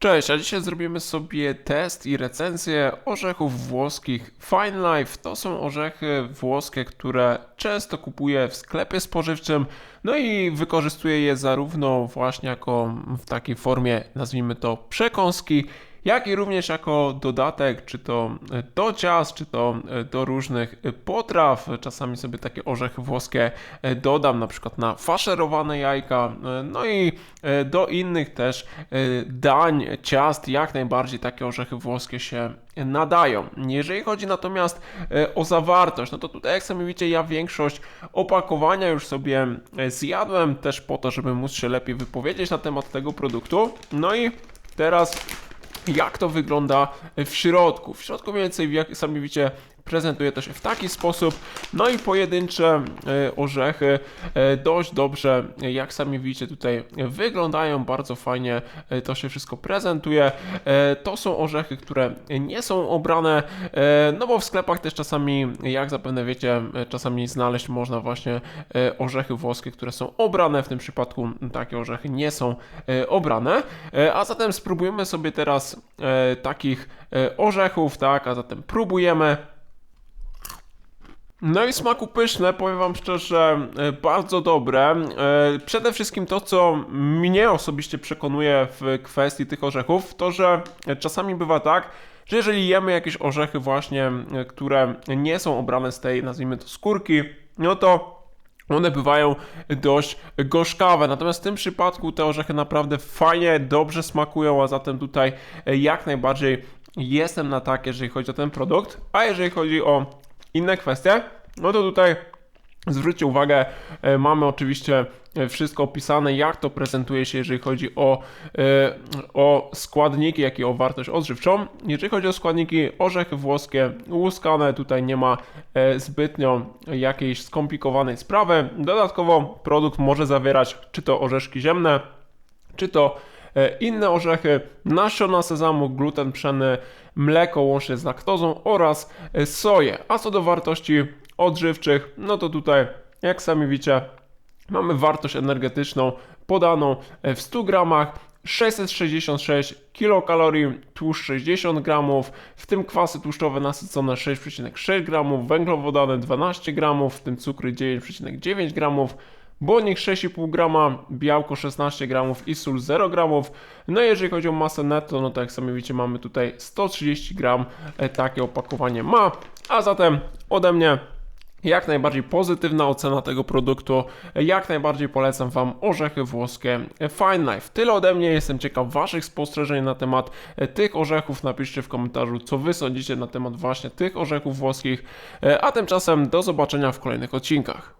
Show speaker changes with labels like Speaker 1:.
Speaker 1: Cześć, a dzisiaj zrobimy sobie test i recenzję orzechów włoskich Fine Life. To są orzechy włoskie, które często kupuję w sklepie spożywczym, no i wykorzystuję je zarówno właśnie jako w takiej formie, nazwijmy to przekąski, jak i również jako dodatek, czy to do ciast, czy to do różnych potraw. Czasami sobie takie orzechy włoskie dodam, na przykład na faszerowane jajka, no i do innych też dań, ciast, jak najbardziej takie orzechy włoskie się nadają. Jeżeli chodzi natomiast o zawartość, no to tutaj jak sami widzicie, ja większość opakowania już sobie zjadłem, też po to, żeby móc się lepiej wypowiedzieć na temat tego produktu. No i teraz jak to wygląda w środku. W środku mniej więcej, jak sami widzicie, prezentuje się w taki sposób. No i pojedyncze e, orzechy e, dość dobrze, jak sami widzicie, tutaj wyglądają bardzo fajnie. e, To się wszystko prezentuje. To są orzechy, które nie są obrane, no bo w sklepach też czasami, jak zapewne wiecie, czasami znaleźć można właśnie orzechy włoskie, które są obrane. W tym przypadku takie orzechy nie są obrane. A zatem spróbujemy sobie teraz takich orzechów, tak? A zatem próbujemy. No i smaku pyszne, powiem wam szczerze, e, bardzo dobre. E, Przede wszystkim to, co mnie osobiście przekonuje w kwestii tych orzechów, to że czasami bywa tak, że jeżeli jemy jakieś orzechy właśnie, e, które nie są obrane z tej, nazwijmy to, skórki, no to one bywają dość gorzkawe, natomiast w tym przypadku te orzechy naprawdę fajnie, dobrze smakują, a zatem tutaj jak najbardziej jestem na tak, jeżeli chodzi o ten produkt. A jeżeli chodzi o inne kwestie, no to tutaj Zwróćcie uwagę, e, mamy oczywiście e, wszystko opisane, jak to prezentuje się, jeżeli chodzi o, e, o składniki, jak i o wartość odżywczą. Jeżeli chodzi o składniki, orzechy włoskie łuskane, tutaj nie ma zbytnio jakiejś skomplikowanej sprawy. Dodatkowo produkt może zawierać czy to orzeszki ziemne, czy to inne orzechy, nasiona sezamu, gluten pszenny, mleko łącznie z laktozą oraz e, soję. A co do wartości odżywczych, no to tutaj, jak sami widzicie, mamy wartość energetyczną podaną e, w 100 gramach. 666 kilokalorii, tłuszcz 60 gramów, w tym kwasy tłuszczowe nasycone 6,6 gramów, węglowodany 12 gramów, w tym cukry 9,9 gramów, błonnik 6,5 grama, białko 16 gramów i sól 0 gramów. No i jeżeli chodzi o masę netto, no to jak sami widzicie mamy tutaj 130 gram, e, takie opakowanie ma, a zatem ode mnie jak najbardziej pozytywna ocena tego produktu. Jak najbardziej polecam Wam orzechy włoskie Fine Life. Tyle ode mnie. Jestem ciekaw Waszych spostrzeżeń na temat e, tych orzechów. Napiszcie w komentarzu, co Wy sądzicie na temat właśnie tych orzechów włoskich. E, A tymczasem do zobaczenia w kolejnych odcinkach.